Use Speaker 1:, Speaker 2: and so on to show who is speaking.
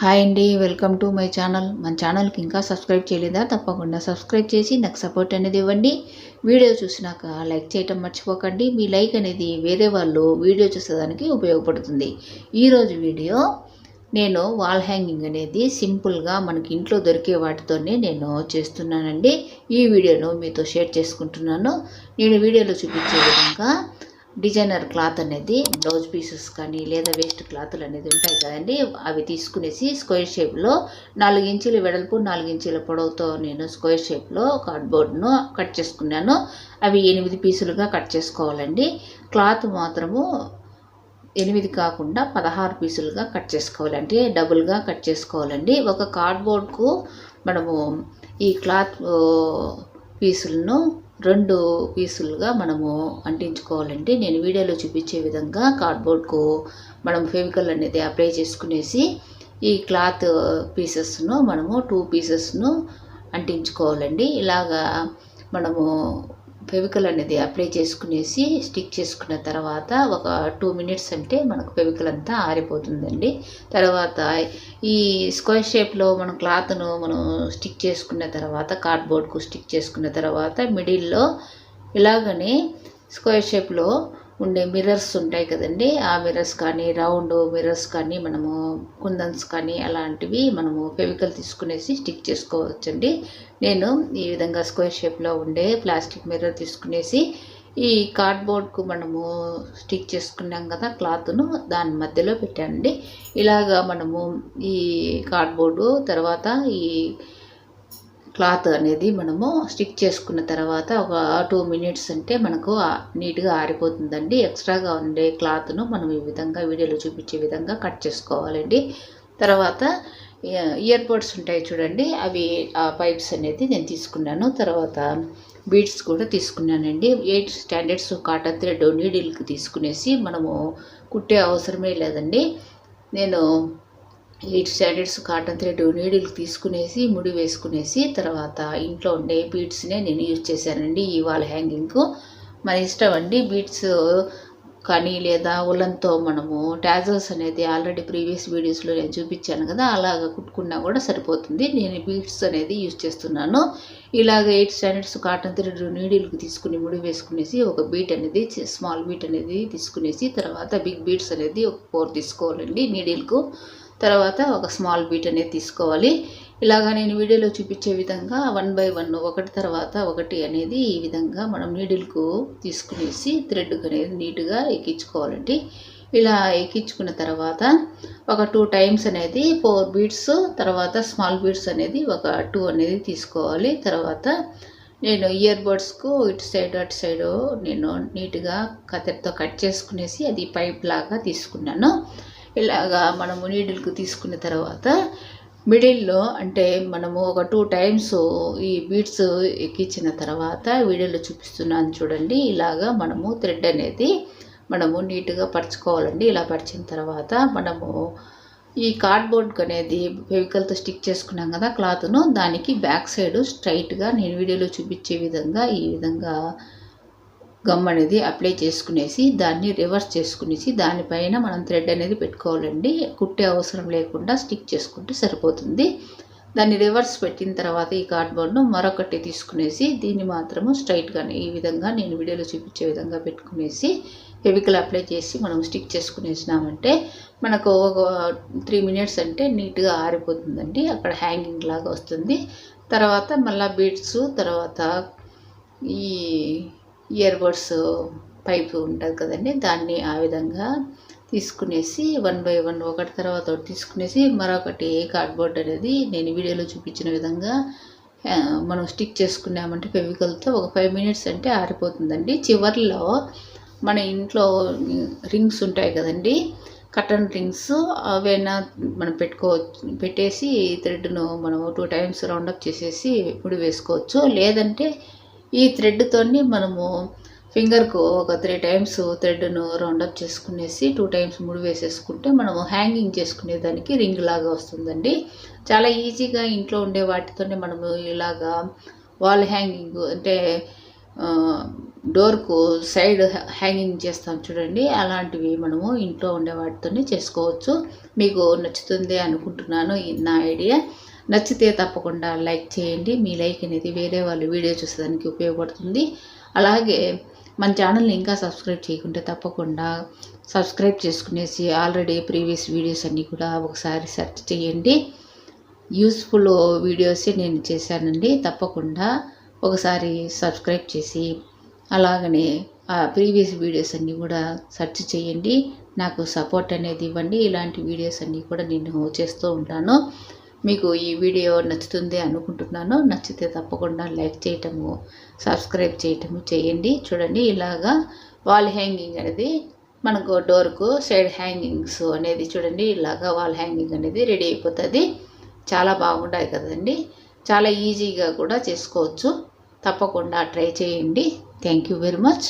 Speaker 1: Hi అండి welcome to my channel. మన ఛానల్కి ఇంకా సబ్స్క్రైబ్ చేయలేదా? తప్పకుండా సబ్స్క్రైబ్ చేసి నాకు సపోర్ట్ అనేది ఇవ్వండి. వీడియో చూసినాక లైక్ చేయటం మర్చిపోకండి. మీ లైక్ అనేది వేరే వాళ్ళు వీడియో చూసేదానికి ఉపయోగపడుతుంది. ఈరోజు వీడియో నేను వాల్ హ్యాంగింగ్ అనేది సింపుల్గా మనకి ఇంట్లో దొరికే వాటితోనే నేను చేస్తున్నానండి. ఈ వీడియోను మీతో షేర్ చేసుకుంటున్నాను. నేను వీడియోలో చూపించే విధంగా డిజైనర్ క్లాత్ అనేది బ్లౌజ్ పీసెస్ కానీ లేదా వేస్ట్ క్లాతులు అనేది ఉంటాయి కదండి. అవి తీసుకునేసి స్క్వేర్ షేప్లో నాలుగు ఇంచుల వెడల్పు నాలుగు ఇంచుల పొడవుతో నేను స్క్వేర్ షేప్లో కార్డ్బోర్డ్ను కట్ చేసుకున్నాను. అవి ఎనిమిది పీసులుగా కట్ చేసుకోవాలండి. క్లాత్ మాత్రము ఎనిమిది కాకుండా పదహారు పీసులుగా కట్ చేసుకోవాలంటే డబుల్గా కట్ చేసుకోవాలండి. ఒక కార్డ్బోర్డ్కు మనము ఈ క్లాత్ పీసులను రెండు పీసులుగా మనము అంటించుకోవాలండి నేను వీడియోలో చూపించే విధంగా కార్డ్బోర్డ్కు మనం ఫెవికల్ అనేది అప్లై చేసుకునేసి ఈ క్లాత్ పీసెస్ను మనము టూ పీసెస్ను అంటించుకోవాలండి. ఇలాగా మనము ఫెవికల్ అనేది అప్లై చేసుకునేసి స్టిక్ చేసుకున్న తర్వాత ఒక టూ మినిట్స్ అంటే మనకు ఫెవికల్ అంతా ఆరిపోతుందండి. తర్వాత ఈ స్క్వేర్ షేప్లో మనం క్లాత్ను మనం స్టిక్ చేసుకున్న తర్వాత కార్డ్బోర్డ్కు స్టిక్ చేసుకున్న తర్వాత మిడిల్లో ఇలాగనే స్క్వేర్ షేప్లో ఉండే మిర్రర్స్ ఉంటాయి కదండి. ఆ మిర్రర్స్ కానీ రౌండ్ మిర్రర్స్ కానీ మనము కుందన్స్ కానీ అలాంటివి మనము ఫెవికల్ తీసుకునేసి స్టిక్ చేసుకోవచ్చండి. నేను ఈ విధంగా స్క్వేర్ షేప్లో ఉండే ప్లాస్టిక్ మిర్రర్ తీసుకునేసి ఈ కార్డ్బోర్డ్కు మనము స్టిక్ చేసుకున్నాం కదా క్లాత్ను దాని మధ్యలో పెట్టానండి. ఇలాగా మనము ఈ కార్డ్బోర్డు తర్వాత ఈ క్లాత్ అనేది మనము స్టిక్ చేసుకున్న తర్వాత ఒక టూ మినిట్స్ అంటే మనకు నీట్గా ఆరిపోతుందండి. ఎక్స్ట్రాగా ఉండే క్లాత్ను మనం ఈ విధంగా వీడియోలో చూపించే విధంగా కట్ చేసుకోవాలండి. తర్వాత ఇయర్ బడ్స్ ఉంటాయి చూడండి. అవి ఆ పైప్స్ అనేది నేను తీసుకున్నాను. తర్వాత బీడ్స్ కూడా తీసుకున్నానండి. ఎయిట్ స్టాండర్డ్స్ కాటన్ థ్రెడ్ నీడిల్కి తీసుకునేసి మనము కుట్టే అవసరమే లేదండి. నేను eight standards cotton thread needle తీసుకునేసి ముడి వేసుకునేసి తర్వాత ఇంట్లో ఉండే బీడ్స్నే నేను యూజ్ చేశానండి ఈ వాల్ హ్యాంగింగ్కు మన ఇష్టం అండి బీడ్స్ కానీ లేదా ఉల్లంతో మనము టాజల్స్ అనేది ఆల్రెడీ ప్రీవియస్ వీడియోస్లో నేను చూపించాను కదా అలాగ కుట్టుకున్నా కూడా సరిపోతుంది. నేను బీడ్స్ అనేది యూజ్ చేస్తున్నాను. ఇలాగ ఎయిట్ స్టాండర్డ్స్ కాటన్ థ్రెడ్ నీడిల్కి తీసుకుని ముడి వేసుకునేసి ఒక బీట్ అనేది స్మాల్ బీట్ అనేది తీసుకునేసి తర్వాత బిగ్ బీట్స్ అనేది ఒక ఫోర్ తీసుకోవాలండి నీడిల్కు తర్వాత ఒక స్మాల్ బీట్ అనేది తీసుకోవాలి. ఇలాగా నేను వీడియోలో చూపించే విధంగా వన్ బై వన్ ఒకటి తర్వాత ఒకటి అనేది ఈ విధంగా మనం నీడిల్కు తీసుకునేసి థ్రెడ్ అనేది నీట్గా ఎక్కించుకోవాలండి. ఇలా ఎక్కించుకున్న తర్వాత ఒక టూ టైమ్స్ అనేది ఫోర్ బీట్స్ తర్వాత స్మాల్ బీట్స్ అనేది ఒక టూ అనేది తీసుకోవాలి. తర్వాత నేను ఇయర్ బడ్స్కు ఇటు సైడ్ అటు సైడ్ నేను నీట్గా కత్తెరతో కట్ చేసుకునేసి అది పైప్ లాగా తీసుకున్నాను. ఇలాగా మనము నీడిల్కి తీసుకున్న తర్వాత మిడిల్లో అంటే మనము ఒక టూ టైమ్స్ ఈ బీడ్స్ ఎక్కించిన తర్వాత వీడియోలో చూపిస్తున్నాను చూడండి. ఇలాగా మనము థ్రెడ్ అనేది మనము నీట్గా పరచుకోవాలండి. ఇలా పరిచిన తర్వాత మనము ఈ కార్డ్బోర్డ్ అనేది ఫెవికల్తో స్టిక్ చేసుకున్నాం కదా క్లాత్ను దానికి బ్యాక్ సైడ్ స్ట్రైట్గా నేను వీడియోలో చూపించే విధంగా ఈ విధంగా గమ్ అనేది అప్లై చేసుకునేసి దాన్ని రివర్స్ చేసుకునేసి దానిపైన మనం థ్రెడ్ అనేది పెట్టుకోవాలండి. కుట్టే అవసరం లేకుండా స్టిక్ చేసుకుంటే సరిపోతుంది. దాన్ని రివర్స్ పెట్టిన తర్వాత ఈ కార్డ్బోర్డ్ను మరొకటి తీసుకునేసి దీన్ని మాత్రము స్ట్రైట్గానే ఈ విధంగా నేను వీడియోలో చూపించే విధంగా పెట్టుకునేసి ఫెవికల్ అప్లై చేసి మనం స్టిక్ చేసుకునేసినామంటే మనకు ఒక త్రీ మినిట్స్ అంటే నీట్గా ఆరిపోతుందండి. అక్కడ హ్యాంగింగ్ లాగా వస్తుంది. తర్వాత మళ్ళీ బీడ్స్ తర్వాత ఈ ఇయర్బడ్స్ పైప్ ఉంటుంది కదండి దాన్ని ఆ విధంగా తీసుకునేసి వన్ బై వన్ ఒకటి తర్వాత ఒకటి తీసుకునేసి మరొకటి కార్డ్బోర్డ్ అనేది నేను వీడియోలో చూపించిన విధంగా మనం స్టిక్ చేసుకున్నామంటే ఫెవికల్తో ఒక ఫైవ్ మినిట్స్ అంటే ఆరిపోతుందండి. చివరిలో మన ఇంట్లో రింగ్స్ ఉంటాయి కదండి కటన్ రింగ్స్ అవైనా మనం పెట్టుకోవచ్చు పెట్టేసి థ్రెడ్ను మనం టూ టైమ్స్ రౌండప్ చేసేసి ముడి వేసుకోవచ్చు. లేదంటే ఈ థ్రెడ్తోని మనము ఫింగర్కు ఒక త్రీ టైమ్స్ థ్రెడ్ను రౌండప్ చేసుకునేసి టూ టైమ్స్ ముడి వేసేసుకుంటే మనము హ్యాంగింగ్ చేసుకునేదానికి రింగ్ లాగా వస్తుందండి. చాలా ఈజీగా ఇంట్లో ఉండే వాటితోనే మనము ఇలాగా వాల్ హ్యాంగింగ్ అంటే డోర్కు సైడ్ హ్యాంగింగ్ చేస్తాం చూడండి. అలాంటివి మనము ఇంట్లో ఉండే వాటితోనే చేసుకోవచ్చు. మీకు నచ్చుతుంది అనుకుంటున్నాను నా ఐడియా నచ్చితే తప్పకుండా లైక్ చేయండి. మీ లైక్ అనేది వేరే వాళ్ళు వీడియో చూసేదానికి ఉపయోగపడుతుంది. అలాగే మన ఛానల్ని ఇంకా సబ్స్క్రైబ్ చేయకుంటే తప్పకుండా సబ్స్క్రైబ్ చేసుకునేసి ఆల్రెడీ ప్రీవియస్ వీడియోస్ అన్నీ కూడా ఒకసారి సెర్చ్ చేయండి. యూస్ఫుల్ వీడియోసే నేను చేశానండి. తప్పకుండా ఒకసారి సబ్స్క్రైబ్ చేసి అలాగనే ఆ ప్రీవియస్ వీడియోస్ అన్నీ కూడా సెర్చ్ చేయండి. నాకు సపోర్ట్ అనేది ఇవ్వండి. ఇలాంటి వీడియోస్ అన్నీ కూడా నేను చేస్తూ ఉంటాను. మీకు ఈ వీడియో నచ్చుతుంది అనుకుంటున్నాను. నచ్చితే తప్పకుండా లైక్ చేయటము సబ్స్క్రైబ్ చేయటము చేయండి. చూడండి ఇలాగా వాల్ హ్యాంగింగ్ అనేది మనకు డోర్కు సైడ్ హ్యాంగింగ్స్ అనేది చూడండి ఇలాగా వాల్ హ్యాంగింగ్ అనేది రెడీ అయిపోతుంది. చాలా బాగుంటాయి కదండి. చాలా ఈజీగా కూడా చేసుకోవచ్చు. తప్పకుండా ట్రై చేయండి. Thank you very much